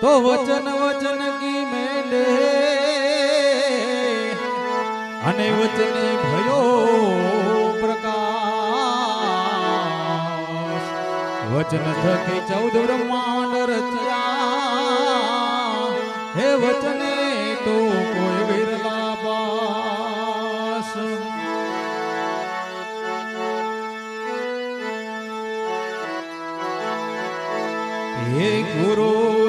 તો વચન વચન કી મેલે? અને વચને ભયો પ્રકાશ. વચન થકી ચૌદ બ્રહ્માંડ રચ્યા. Guru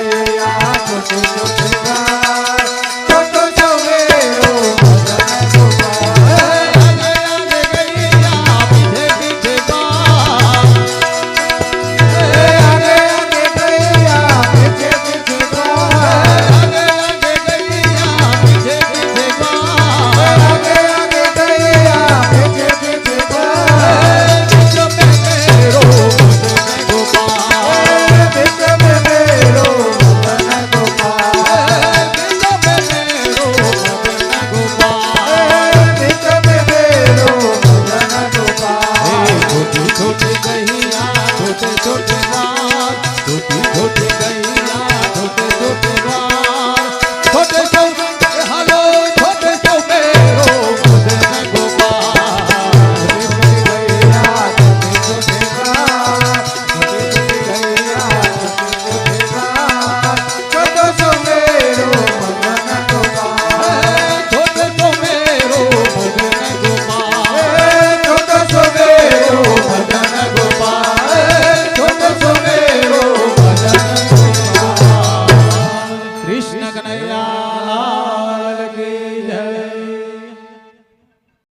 ગયા